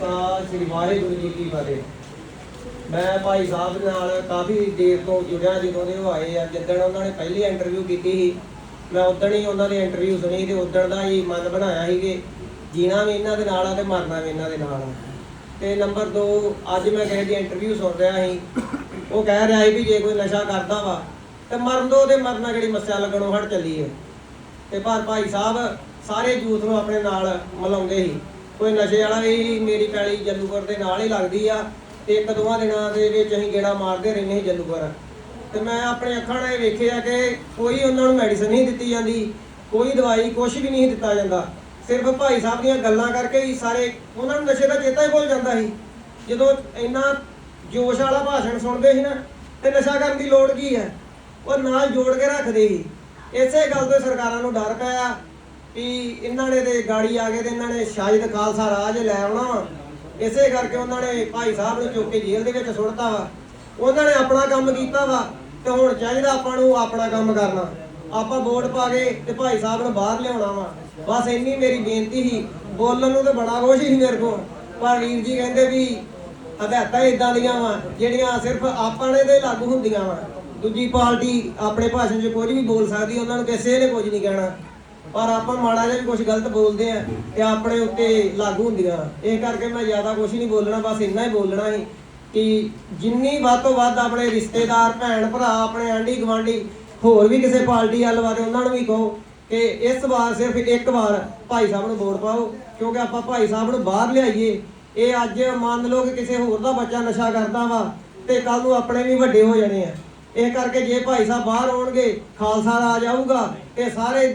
ਤਾਂ ਸ੍ਰੀ ਵਾਹਿਗੁਰੂ ਜੀ ਕੀ ਫਤਿਹ। ਮੈਂ ਭਾਈ ਸਾਹਿਬ ਨਾਲ ਕਾਫੀ ਦੇਰ ਤੋਂ ਜੁੜਿਆ ਜਦੋਂ ਦੇ ਉਹ ਆਏ ਆ। ਜਿੱਦਣ ਉਹਨਾਂ ਨੇ ਪਹਿਲੀ ਇੰਟਰਵਿਊ ਕੀਤੀ ਸੀ, ਮੈਂ ਉਦੋਂ ਹੀ ਉਹਨਾਂ ਦੀ ਇੰਟਰਵਿਊ ਸੁਣੀ ਤੇ ਉਦੋਂ ਦਾ ਹੀ ਮਨ ਬਣਾਇਆ ਸੀ ਕਿ ਜੀਣਾ ਵੀ ਇਹਨਾਂ ਦੇ ਨਾਲ ਆ ਤੇ ਮਰਨਾ ਵੀ ਇਹਨਾਂ ਦੇ ਨਾਲ ਆ। ਤੇ ਨੰਬਰ 2 ਅੱਜ ਮੈਂ ਕਿਸੇ ਦੀ ਇੰਟਰਵਿਊ ਸੁਣ ਰਿਹਾ ਸੀ। ਉਹ ਕਹਿ ਰਿਹਾ ਸੀ ਵੀ ਜੇ ਕੋਈ ਨਸ਼ਾ ਕਰਦਾ ਵਾ, ਤੇ ਮਰਨ ਦੋ ਤੇ ਮਰਨਾ ਜਿਹੜੀ ਮੱਸਿਆ ਲੱਗਣੋਂ ਹਟ ਚੱਲੀ ਹੈ ਤੇ ਪਰ ਭਾਈ ਸਾਹਿਬ ਸਾਰੇ ਯੂਥ ਨੂੰ ਆਪਣੇ ਨਾਲ ਮਿਲਾਉਂਦੇ ਸੀ। ਕੋਈ ਨਸ਼ੇ ਵਾਲਾ ਵੀ ਮੇਰੀ ਪੈਲੀ ਜੱਲੂਗੜ ਦੇ ਨਾਲ ਹੀ ਲੱਗਦੀ ਆ, ਤੇ ਇੱਕ ਦੋਵਾਂ ਦਿਨਾਂ ਦੇ ਵਿੱਚ ਅਸੀਂ ਗੇੜਾ ਮਾਰਦੇ ਰਹਿੰਦੇ ਸੀ ਜੱਲੂਗੜ ਤੇ ਮੈਂ ਆਪਣੇ ਅੱਖਾਂ ਨਾਲ ਵੇਖਿਆ ਕਿ ਕੋਈ ਉਹਨਾਂ ਨੂੰ ਮੈਡੀਸਨ ਨਹੀਂ ਦਿੱਤੀ ਜਾਂਦੀ, ਕੋਈ ਦਵਾਈ ਕੁਝ ਵੀ ਨਹੀਂ ਦਿੱਤਾ ਜਾਂਦਾ। ਸਿਰਫ ਭਾਈ ਸਾਹਿਬ ਦੀਆਂ ਗੱਲਾਂ ਕਰਕੇ ਹੀ ਸਾਰੇ ਉਹਨਾਂ ਨੂੰ ਨਸ਼ੇ ਦਾ ਚੇਤਾ ਹੀ ਭੁੱਲ ਜਾਂਦਾ ਸੀ। ਜਦੋਂ ਇੰਨਾ ਜੋਸ਼ ਵਾਲਾ ਭਾਸ਼ਣ ਸੁਣਦੇ ਸੀ ਨਾ, ਤੇ ਨਸ਼ਾ ਕਰਨ ਦੀ ਲੋੜ ਕੀ ਹੈ? ਉਹ ਨਾਲ ਜੋੜ ਕੇ ਰੱਖਦੇ ਸੀ। ਇਸੇ ਗੱਲ ਤੋਂ ਸਰਕਾਰਾਂ ਨੂੰ ਡਰ ਪਿਆ। ਵੀ ਇਹਨਾਂ ਨੇ ਤੇ ਗਾੜੀ ਆ ਕੇ ਤੇ ਇਹਨਾਂ ਨੇ ਸ਼ਾਇਦ ਖਾਲਸਾ ਰਾਜ ਲੈ ਆਉਣਾ ਵਾ। ਇਸੇ ਕਰਕੇ ਉਹਨਾਂ ਨੇ ਭਾਈ ਸਾਹਿਬ ਨੂੰ ਚੁੱਕ ਕੇ ਜੇਲ੍ਹ ਦੇ ਵਿੱਚ ਸੁੱਟਤਾ ਵਾ। ਉਹਨਾਂ ਨੇ ਆਪਣਾ ਕੰਮ ਕੀਤਾ ਵਾ ਤੇ ਹੁਣ ਚਾਹੀਦਾ ਆਪਾਂ ਨੂੰ ਆਪਣਾ ਕੰਮ ਕਰਨਾ। ਆਪਾਂ ਵੋਟ ਪਾ ਕੇ ਤੇ ਭਾਈ ਸਾਹਿਬ ਨੂੰ ਬਾਹਰ ਲਿਆਉਣਾ ਵਾ। ਬਸ ਇੰਨੀ ਮੇਰੀ ਬੇਨਤੀ ਸੀ। ਬੋਲਣ ਨੂੰ ਤੇ ਬੜਾ ਕੁਛ ਸੀ ਮੇਰੇ ਕੋਲ। ਪਰ ਵੀਰ ਜੀ ਕਹਿੰਦੇ ਵੀ ਹਦਾਇਤਾਂ ਇਦਾਂ ਦੀਆਂ ਵਾ, ਜਿਹੜੀਆਂ ਸਿਰਫ ਆਪਾਂ ਨੇ ਤੇ ਲਾਗੂ ਹੁੰਦੀਆਂ ਵਾ। ਦੂਜੀ ਪਾਰਟੀ ਆਪਣੇ ਭਾਸ਼ਣ 'ਚ ਕੁਝ ਵੀ ਬੋਲ ਸਕਦੀ, ਉਹਨਾਂ ਨੂੰ ਕਿਸੇ ਨੇ ਕੁਝ ਨਹੀਂ ਕਹਿਣਾ। ਪਰ ਆਪਾਂ ਮਾੜਾ ਜਿਹਾ ਵੀ ਕੁਝ ਗਲਤ ਬੋਲਦੇ ਆ ਤੇ ਆਪਣੇ ਉੱਤੇ ਲਾਗੂ ਹੁੰਦੀਆਂ। ਇਹ ਕਰਕੇ ਮੈਂ ਜ਼ਿਆਦਾ ਕੁਝ ਨਹੀਂ ਬੋਲਣਾ, ਬਸ ਇੰਨਾ ਹੀ ਬੋਲਣਾ ਸੀ ਕਿ ਜਿੰਨੀ ਵੱਧ ਤੋਂ ਵੱਧ ਆਪਣੇ ਰਿਸ਼ਤੇਦਾਰ, ਭੈਣ, ਭਰਾ, ਆਪਣੇ ਆਂਢੀ ਗੁਆਂਢੀ, ਹੋਰ ਵੀ ਕਿਸੇ ਪਾਰਟੀ ਵੱਲ ਵਾਲੇ ਉਹਨਾਂ ਨੂੰ ਵੀ ਕਹੋ ਕਿ ਇਸ ਵਾਰ ਸਿਰਫ ਇੱਕ ਵਾਰ ਭਾਈ ਸਾਹਿਬ ਨੂੰ ਵੋਟ ਪਾਓ, ਕਿਉਂਕਿ ਆਪਾਂ ਭਾਈ ਸਾਹਿਬ ਨੂੰ ਬਾਹਰ ਲਿਆਈਏ। ਇਹ ਅੱਜ ਮੰਨ ਲਓ ਕਿ ਕਿਸੇ ਹੋਰ ਦਾ ਬੱਚਾ ਨਸ਼ਾ ਕਰਦਾ ਵਾ ਤੇ ਕੱਲ ਨੂੰ ਆਪਣੇ ਵੀ ਵੱਡੇ ਹੋ ਜਾਣੇ ਆ। ਇਹ ਕਰਕੇ ਜੇ ਭਾਈ ਸਾਹਿਬ ਬਾਹਰ ਆਉਣਗੇ, ਖਾਲਸਾ ਰਾਜ ਆਊਗਾ ਤੇ ਸਾਰੇ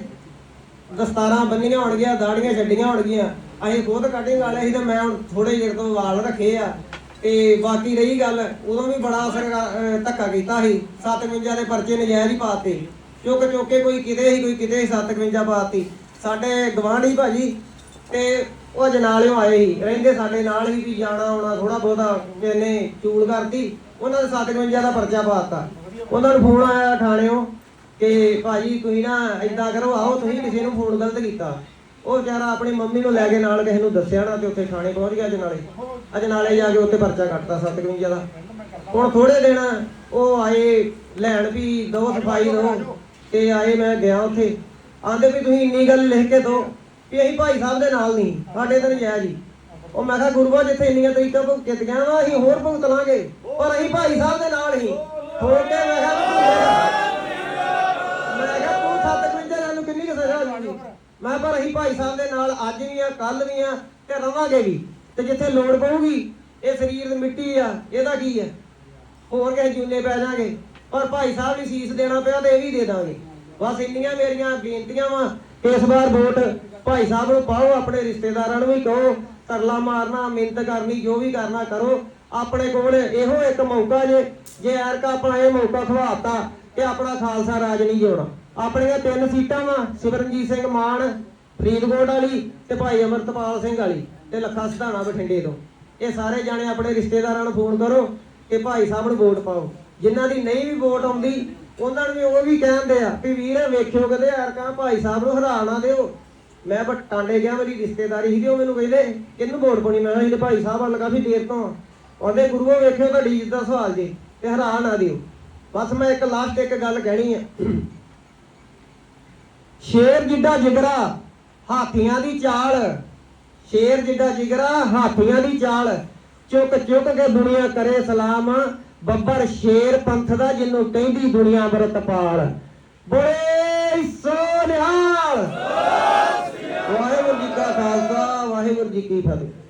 ਦਸਤਾਰਾਂ ਬੰਨੀਆਂ ਹੋਣਗੀਆਂ, ਦਾੜੀਆਂ ਛੱਡੀਆਂ ਹੋਣਗੀਆਂ। ਅਸੀਂ ਖੁਦ ਕਟਿੰਗ ਵਾਲੇ ਸੀ ਤੇ ਮੈਂ ਹੁਣ ਥੋੜੇ ਜਿਹੇ ਤੋਂ ਵਾਲ ਰੱਖੇ ਆ। ਤੇ ਬਾਕੀ ਰਹੀ ਗੱਲ, ਉਦੋਂ ਵੀ ਬੜਾ ਸਰਕਾਰ ਧੱਕਾ ਕੀਤਾ ਸੀ। 57 ਦੇ ਪਰਚੇ ਨਜਾਇਜ਼ ਹੀ ਪਾਤੇ। ਚੁੱਕ ਚੁੱਕ ਕੇ ਕੋਈ ਕਿਤੇ ਸੀ, ਕੋਈ ਕਿਤੇ 57 ਪਾਤੀ। ਸਾਡੇ ਗਵਾਂਢੀ ਭਾਜੀ ਤੇ ਉਹ ਜਨਾਲਿਓਂ ਆਏ ਸੀ। ਰਹਿੰਦੇ ਸਾਡੇ ਨਾਲ ਹੀ ਵੀ ਜਾਣਾ ਆਉਣਾ ਥੋੜਾ ਬਹੁਤਾ ਕਿਨੇ ਚੂਲ ਕਰਤੀ। ਉਹਨਾਂ ਦੇ 57 ਦਾ ਪਰਚਾ ਪਾਤਾ ਉਹਨਾਂ ਨੂੰ ਫੋਨ ਆਇਆ ਥਾਣਿਓਂ ਕਿ ਭਾਜੀ ਤੁਸੀਂ ਨਾ ਇਦਾਂ ਕਰੋ, ਆਓ ਤੁਸੀਂ ਕਿਸੇ ਨੂੰ ਫੋਨ ਗਲਤ ਕੀਤਾ। ਉਹ ਵਿਚਾਰਾ ਆਪਣੀ ਮੰਮੀ ਨੂੰ ਲੈ ਕੇ ਨਾਲ ਕਿਸੇ ਨੂੰ ਦੱਸਿਆ ਨਾ ਤੇ ਉੱਥੇ ਥਾਣੇ ਪਹੁੰਚ ਗਿਆ ਅਜਨਾਲੇ ਅਜਨਾਲੇ ਜਾ ਕੇ ਉੱਥੇ ਪਰਚਾ ਕੱਟਤਾ 57 ਦਾ। ਹੁਣ ਥੋੜੇ ਦਿਨ ਉਹ ਆਏ ਲੈਣ ਵੀ ਦੋ ਸਫ਼ਾਈ ਦੋ ਤੇ ਆਏ ਮੈਂ ਗਿਆ ਉੱਥੇ। ਆਂਦੇ ਵੀ ਤੁਸੀਂ ਇੰਨੀ ਗੱਲ ਲਿਖ ਕੇ ਦੋ ਵੀ ਅਸੀਂ ਭਾਈ ਸਾਹਿਬ ਦੇ ਨਾਲ ਨਹੀਂ, ਸਾਡੇ ਤਾਂ ਨਹੀਂ ਜੀ ਉਹ ਮੈਂ ਕਿਹਾ ਗੁਰੂਆ ਜਿੱਥੇ ਇੰਨੀਆਂ ਤਰੀਕਾਂ ਭੁਗਤੀਆਂ ਵਾ ਅਸੀਂ ਹੋਰ ਭੁਗਤ ਲਾਂਗੇ, ਪਰ ਅਸੀਂ ਭਾਈ ਸਾਹਿਬ ਦੇ ਨਾਲ ਹੀ। ਹੋਰ ਕੇ ਮੈਂ ਕਿਹਾ ਮੈਂ ਪਰ ਅਸੀਂ ਭਾਈ ਸਾਹਿਬ ਦੇ ਨਾਲ ਅੱਜ ਵੀ ਆ ਕੱਲ ਵੀ ਆ ਤੇ ਰਵਾਂਗੇ ਵੀ। ਤੇ ਜਿੱਥੇ ਲੋੜ ਪਊਗੀ, ਇਹ ਸਰੀਰ ਦੀ ਮਿੱਟੀ ਆ, ਇਹਦਾ ਕੀ ਹੈ ਹੋਰ ਕਿਸੇ ਜੂਨੇ ਪੈ ਜਾਾਂਗੇ ਪਰ ਭਾਈ ਸਾਹਿਬ ਨੇ ਸੀਸ ਦੇਣਾ ਪਿਆ ਤੇ ਇਹ ਵੀ ਦੇ ਦਾਂਗੇ। ਬਸ ਇੰਨੀਆਂ ਮੇਰੀਆਂ ਬੇਨਤੀਆਂ ਵਾ ਇਸ ਵਾਰ ਵੋਟ ਭਾਈ ਸਾਹਿਬ ਨੂੰ ਪਾਓ, ਆਪਣੇ ਰਿਸ਼ਤੇਦਾਰਾਂ ਨੂੰ ਵੀ ਕਹੋ, ਤਰਲਾ ਮਾਰਨਾ ਮਿਹਨਤ ਕਰਨੀ, ਜੋ ਵੀ ਕਰਨਾ ਕਰੋ। ਆਪਣੇ ਕੋਲ ਇਹੋ ਇੱਕ ਮੌਕਾ ਜੇ ਜੇ ਐਰਕਾ ਆਪਣਾ ਇਹ ਮੌਕਾ ਖਵਾਤਾ ਕਿ ਆਪਣਾ ਖਾਲਸਾ ਰਾਜ ਨਹੀਂ ਜੋੜਾ ਆਪਣੀਆਂ ਤਿੰਨ ਸੀਟਾਂ ਵਾ ਸਿਮਰਨਜੀਤ ਸਿੰਘ ਮਾਨ, ਫਰੀਦਕੋਟ ਵਾਲੀ ਤੇ ਭਾਈ ਅਮਰਤਪਾਲ ਸਿੰਘ ਵਾਲੀ ਤੇ ਲੱਖਾ ਸਿਧਾਣਾ ਬਠਿੰਡੇ ਤੋਂ। ਇਹ ਸਾਰੇ ਜਾਣੇ ਆਪਣੇ ਰਿਸ਼ਤੇਦਾਰਾਂ ਨੂੰ ਫੋਨ ਕਰੋ ਕਿ ਭਾਈ ਸਾਹਿਬ ਨੂੰ ਵੋਟ ਪਾਓ। ਜਿਨ੍ਹਾਂ ਦੀ ਨਹੀਂ ਵੀ ਵੋਟ ਆਉਂਦੀ, ਉਹਨਾਂ ਨੂੰ ਵੀ ਉਹ ਵੀ ਕਹਿੰਦੇ ਆ ਵੀ ਵੀਰ ਵੇਖਿਓ ਕਦੇ ਯਾਰ ਐਰਕਾ ਭਾਈ ਸਾਹਿਬ ਨੂੰ ਹਰਾ ਨਾ ਦਿਓ। ਮੈਂ ਬਟ ਟਾਂਡੇ ਗਿਆ, ਮੇਰੀ ਰਿਸ਼ਤੇਦਾਰੀ ਸੀ ਉਹ ਮੈਨੂੰ ਕਹਿੰਦੇ, ਕਿਹਨੂੰ ਵੋਟ ਪਾਉਣੀ? ਮੈਂ ਕਿਹਾ ਭਾਈ ਸਾਹਿਬ ਵੱਲ ਕਾਫੀ ਦੇਰ ਤੋਂ ਆ। ਉਹਦੇ ਗੁਰੂਓ ਵੇਖਿਓ ਤੁਹਾਡੀ ਇੱਜ਼ਤ ਦਾ ਸਵਾਲ ਜੀ, ਤੇ ਹਰਾ ਨਾ ਦਿਓ। ਬਸ ਮੈਂ ਇੱਕ ਲਾਸਟ ਇੱਕ ਗੱਲ ਕਹਿਣੀ ਆ। ਸ਼ੇਰ ਜਿੱਡਾ ਜਿਗਰਾ, ਹਾਥੀਆਂ ਦੀ ਚਾਲ। ਸ਼ੇਰ ਜਿੱਡਾ ਜਿਗਰਾ, ਹਾਥੀਆਂ ਦੀ ਚਾਲ। ਚੁੱਕ ਚੁੱਕ ਕੇ ਦੁਨੀਆ ਕਰੇ ਸਲਾਮ। ਬੱਬਰ ਸ਼ੇਰ ਪੰਥ ਦਾ ਜਿਹਨੂੰ ਕਹਿੰਦੀ ਦੁਨੀਆ ਅੰਮ੍ਰਿਤਪਾਲ ਬੋਲੇ ਸੋਨਿਹਾਲ ਵਾਹਿਗੁਰੂ ਜੀ ਕਾ ਖਾਲਸਾ, ਵਾਹਿਗੁਰੂ ਜੀ ਕੀ ਫਤਿਹ।